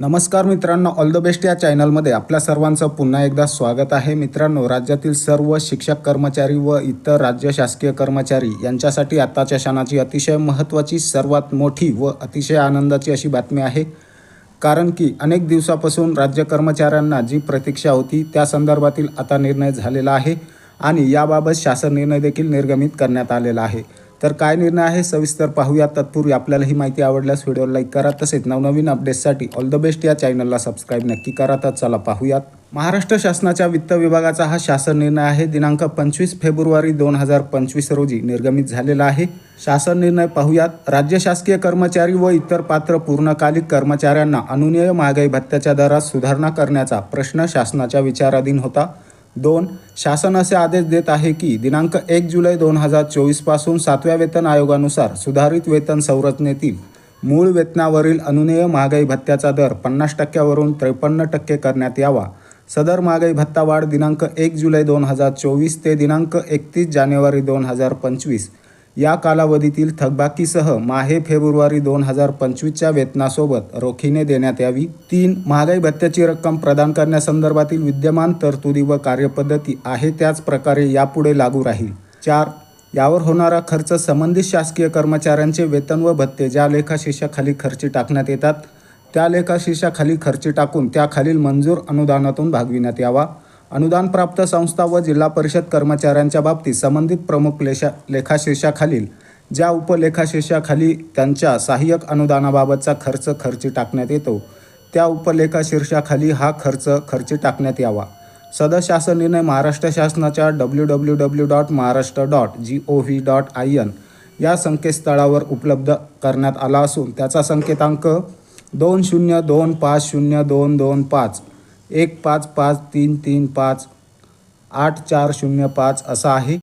नमस्कार मित्रांनो all the best या चॅनलमध्ये आपल्या सर्वांचं पुन्हा एकदा स्वागत आहे. मित्रांनो राज्यातील सर्व शिक्षक कर्मचारी व इतर राज्य शासकीय कर्मचारी यांच्यासाठी आत्ताच्या क्षणाची अतिशय महत्त्वाची सर्वात मोठी व अतिशय आनंदाची अशी बातमी आहे. कारण की अनेक दिवसापासून राज्य कर्मचाऱ्यांना जी प्रतीक्षा होती त्या संदर्भातील आता निर्णय झालेला आहे आणि याबाबत शासन निर्णय देखील निर्गमित करण्यात आलेला आहे. तर काय निर्णय आहे सविस्तर पाहूया. तत्पूर्वी आपल्याला ही माहिती आवडल्यास व्हिडिओ लाईक करा. तसेच नवनवीन अपडेट्ससाठी ऑल द बेस्ट या चॅनलला सबस्क्राईब नक्की करा. तर चला पाहूयात. महाराष्ट्र शासनाच्या वित्त विभागाचा हा शासन निर्णय आहे. दिनांक पंचवीस फेब्रुवारी दोन हजार पंचवीस रोजी निर्गमित झालेला आहे. शासन निर्णय पाहूयात. राज्य शासकीय कर्मचारी व इतर पात्र पूर्णकालिक कर्मचाऱ्यांना अनुनेय महागाई भत्त्याच्या दरात सुधारणा करण्याचा प्रश्न शासनाच्या विचाराधीन होता. दोन शासन असे आदेश देत आहे की दिनांक एक जुलै दोन हजार चोवीसपासून सातव्या वेतन आयोगानुसार सुधारित वेतन संरचनेतील मूळ वेतनावरील अनुनेय महागाई भत्त्याचा दर पन्नास टक्क्यावरून त्रेपन्न टक्के करण्यात यावा. सदर महागाई भत्ता वाढ दिनांक एक जुलै दोन हजार चोवीस ते दिनांक एकतीस जानेवारी दोन हजार पंचवीस. या कालावधीतील थकबाकीसह माहे फेब्रुवारी दोन हजार पंचवीसच्या वेतनासोबत रोखीने देण्यात यावी. तीन महागाई भत्त्याची रक्कम प्रदान करण्यासंदर्भातील विद्यमान तरतुदी व कार्यपद्धती आहे त्याच प्रकारे यापुढे लागू राहील. चार यावर होणारा खर्च संबंधित शासकीय कर्मचाऱ्यांचे वेतन व भत्ते ज्या लेखाशीर्षाखाली खर्ची टाकण्यात येतात त्या लेखाशीर्षाखाली खर्ची टाकून त्याखालील मंजूर अनुदानातून भागविण्यात यावा. अनुदान प्राप्त संस्था व जिल्हा परिषद कर्मचाऱ्यांच्या बाबतीत संबंधित प्रमुख लेखा लेखाशीर्षाखालील ज्या उपलेखाशीर्षाखाली त्यांच्या सहाय्यक अनुदानाबाबतचा खर्च खर्ची टाकण्यात येतो त्या उपलेखाशीर्षाखाली हा खर्च खर्ची टाकण्यात यावा. सदर शासन निर्णय महाराष्ट्र शासनाच्या W W W dot Maharashtra dot G O V dot I N या संकेतस्थळावर उपलब्ध करण्यात आला असून त्याचा संकेतांक दोन शून्य दोन पाच शून्य दोन दोन पाच एक पाच पाच तीन तीन पाच आठ चार शून्य पाच असा आहे.